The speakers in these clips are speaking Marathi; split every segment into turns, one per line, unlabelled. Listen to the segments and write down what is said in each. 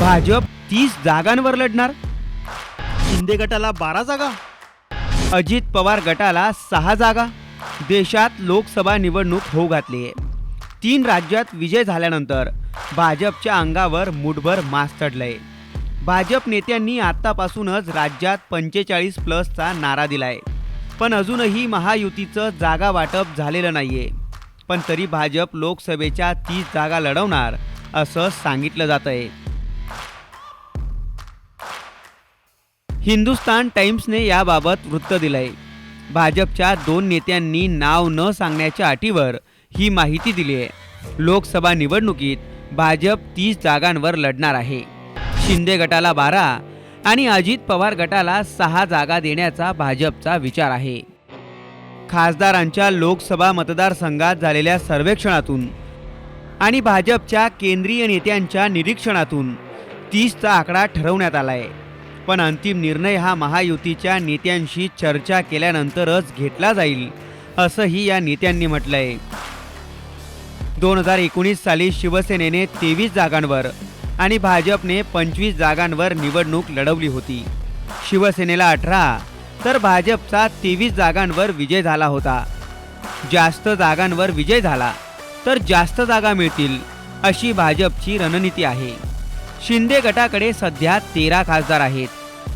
भाजप तीस जागांवर लढणार.
शिंदे गटाला बारा जागा.
अजित पवार गटाला सहा जागा. देशात लोकसभा निवडणूक होऊ घातली आहे. तीन राज्यात विजय झाल्यानंतर भाजपच्या अंगावर मुठभर मास चढलंय. भाजप नेत्यांनी आत्तापासूनच राज्यात पंचेचाळीस प्लसचा नारा दिलाय. पण अजूनही महायुतीचं जागा वाटप झालेलं नाहीये. पण तरी भाजप लोकसभेच्या तीस जागा लढवणार असं सांगितलं जात आहे हिंदुस्तान टाइम्सने याबाबत वृत्त दिलंय. भाजपच्या दोन नेत्यांनी नाव न सांगण्याच्या अटीवर ही माहिती दिली आहे लोकसभा निवडणुकीत भाजप तीस जागांवर लढणार आहे. शिंदे गटाला बारा आणि अजित पवार गटाला सहा जागा देण्याचा भाजपचा विचार आहे. खासदारांच्या लोकसभा मतदारसंघात झालेल्या सर्वेक्षणातून आणि भाजपच्या केंद्रीय नेत्यांच्या निरीक्षणातून तीसचा आकडा ठरवण्यात आला आहे पण अंतिम निर्णय हा महायुतीच्या नेत्यांशी चर्चा केल्यानंतरच घेतला जाईल असंही या नेत्यांनी म्हटलं आहे दोन हजार एकोणीस साली शिवसेनेने तेवीस जागांवर आणि भाजपने पंचवीस जागांवर निवडणूक लढवली होती. शिवसेनेला अठरा तर भाजपचा तेवीस जागांवर विजय झाला होता. जास्त जागांवर विजय झाला तर जास्त जागा मिळतील अशी भाजपची रणनीती आहे. शिंदे गटाकडे सध्या तेरा खासदार आहेत.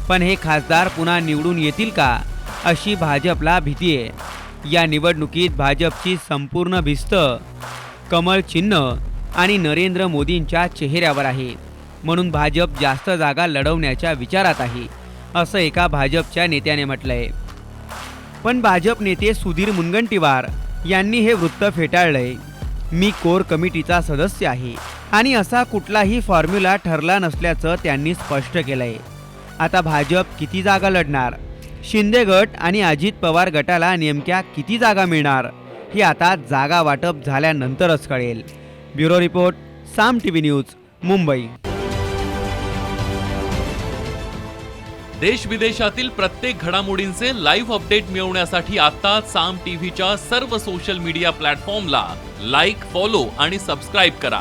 पण हे खासदार पुन्हा निवडून येतील का अशी भाजपला भीती आहे. या निवडणुकीत भाजपची संपूर्ण भिस्त कमळ चिन्ह आणि नरेंद्र मोदींच्या चेहऱ्यावर आहे. म्हणून भाजप जास्त जागा लढवण्याच्या विचारात आहे असं एका भाजपच्या नेत्याने म्हटलंय. पण भाजप नेते सुधीर मुनगंटीवार यांनी हे वृत्त फेटाळलंय. मी कोर कमिटीचा सदस्य आहे. आणि असा कुठलाही फॉर्म्युला ठरला नसल्याचं त्यांनी स्पष्ट केलंय. आता भाजप किती जागा लढणार? शिंदे गट आणि अजित पवार गटाला नेमक्या किती जागा मिळणार? हे आता जागा वाटप झाल्यानंतरच कळेल. Bureau report Saam TV news Mumbai.
देश विदेशातील प्रत्येक घडामोडींचे लाईव्ह अपडेट मिळवण्यासाठी आता साम टीव्हीच्या सर्व सोशल मीडिया प्लॅटफॉर्मला लाईक फॉलो आणि सबस्क्राईब करा.